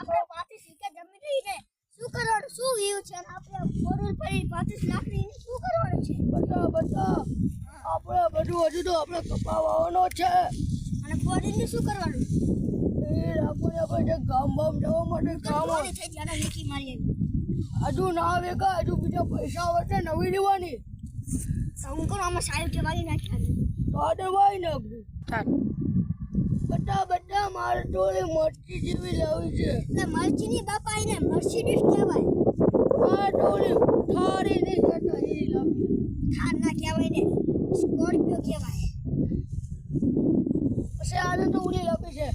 આપણે પાંત્રીસ વીઘા જમીન રહીને શું કરવાનું શું વીયું છે? અને આપણે ફોરવ્હીલ પડી પાંત્રીસ લાખ શું કરવાનું છે? બધા બધા આપણે બધું હજુ તો આપણે કપાવવાનો છે. અને ફોરવ્હીલનું શું કરવાનું? એ આપણને પછી ગામ બામ જવા માટે કામ થઈ નીકી મારી હજુ ના વેગા હજુ બીજા પૈસા વધે નવી લેવાની. તો હું કહું આમાં સાહેબ કે નાખ્યા તો વાઈ નાખું બધા બધા મારે થોડી મરચી જેવી લાવી છે. એટલે મરચીની બાપા એને મર્સિડીઝ કહેવાય. આ થોડી થારી નહીં કરતા એવી લાવી થાર ના કહેવાય ને સ્કોર્પિયો કહેવાય. પછી આને તો ઉલી લાવી છે.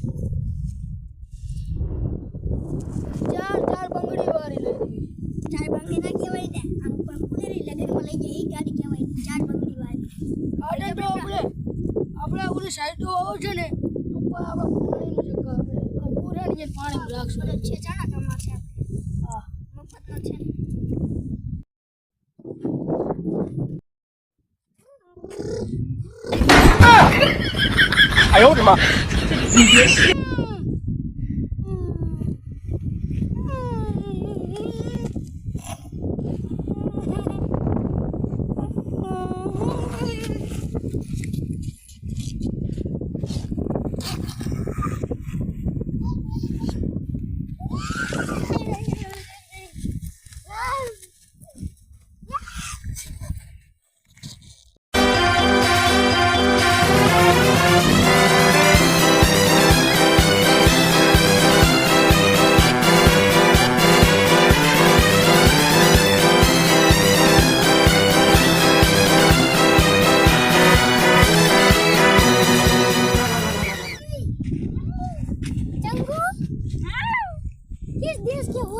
ચાર ચાર બંગડી વાળી લઈ દીધી ચાર બંગડી ના કહેવાય ને આમ ઉપર પુનેરી લગનમાં લઈ જાય એ ગાડી કહેવાય ચાર બંગડી વાળી. આને તો આપણે આપણે ઓલી સાઈડ આવો છે ને પુરાણી જે પાણી રાખશું. છે ચાણા કમાશે આપણે હા. મફતનો છે. चंगू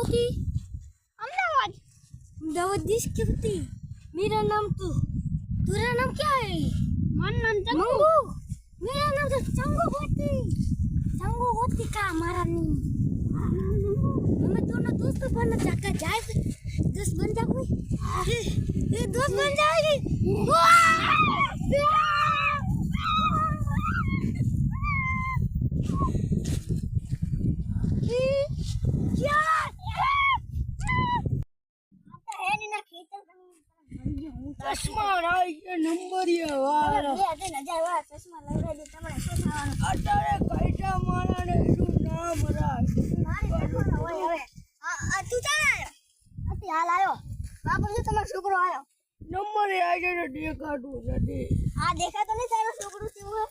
देश की होती अहमदाबाद. अहमदाबाद देश की होती मेरा नाम तो. तेरा नाम क्या है? मन नाम चंगू. मेरा नाम तो चंगू होती. चंगू होती का हमारा नहीं हमें दोनों दोस्त बनना चाहता जाए दोस्त बन जा कोई ये दोस्त बन जाएगी? નંબરિયા અત્યારે કઈટા મારા ને એનું નામ રાખ છોકરો આવ્યો? નંબર એ આજે ને દેખાતું નથી. આ દેખાતો નહીં તારો છોકરો કેવું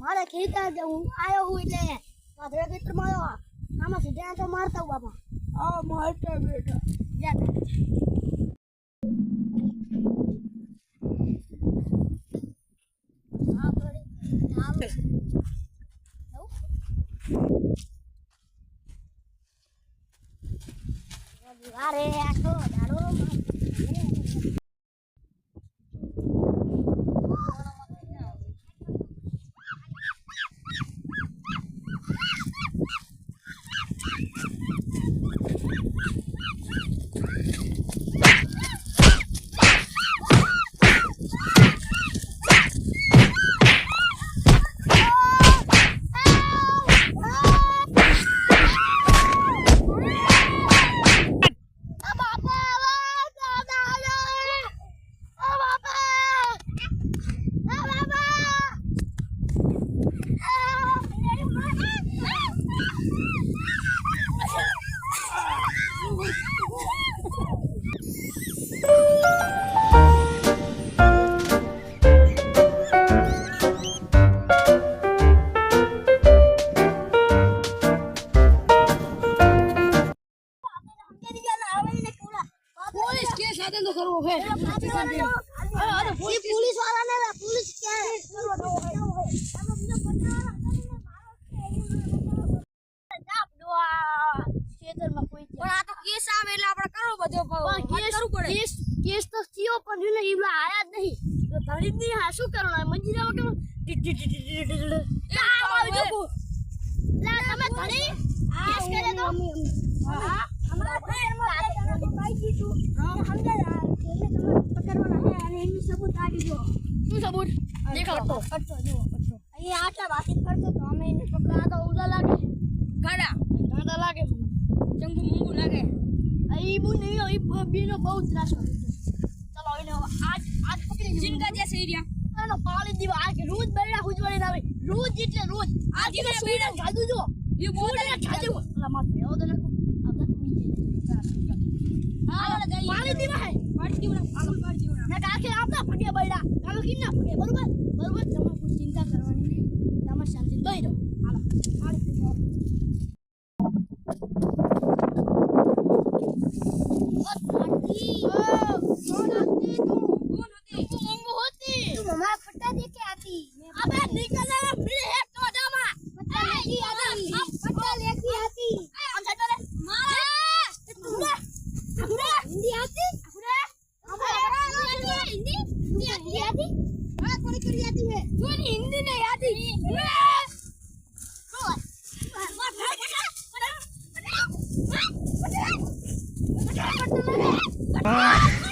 મારે ખેતર જ હું આવ્યો હું એટલે માધરા ખેતરમાં આવ્યો. આમાં સીધા તો મારતા બાપા. હા મારતા બેટા જા તા. હા, બરોબર. હા, બરોબર. જવું? અરે આખો દાડો કેસ તો કરવો છે. પોલીસ વાળાને પોલીસ ખેતરમાં કોઈ પણ આ તો કેસ આવે એટલે આપણે કરવો બધો પણ કેસ કેસ કેસ તો થયો પણ ઈવલા આયા જ નહીં. તો ધડી નહીં હા શું કરવાનું? મંજી જાવ કે તમે ધડી કેસ કરે તો? હા. સબૂત દેખાડતો કરતો જો કરતો અહીં આટલા વાસી કરતો તો અમે એને પકડાતો ઉડા લાગે. ગાડા. ગાડા લાગે ચંગુ મુંગુ લાગે. અહીં બુ નહીં બીનો બહુ ત્રાસ કરે ચલો એને આજ આજ પકડી જિંદગા જે સહી રહ્યા એનો પાળી દીવા. આ રોજ બરેડા હુજવાડી આવે. રોજ એટલે રોજ. આ કે સુઈને ખાધું જો એ બોલે ખાધું અલા માર ભેવો તો ને કાકે આપના ફટે બૈડા કાલો કિન્ના ફટે બરોબર? બરોબર? તમે કોઈ ચિંતા કરવાની નહીં. તમે શાંતિ બૈડો હાલો હાલો. તું? કોણ હતી તું? મમ્મા ફટા દે કે આતી અબે નીકળ दूसरी आती है वो हिंदी नहीं आती Ah!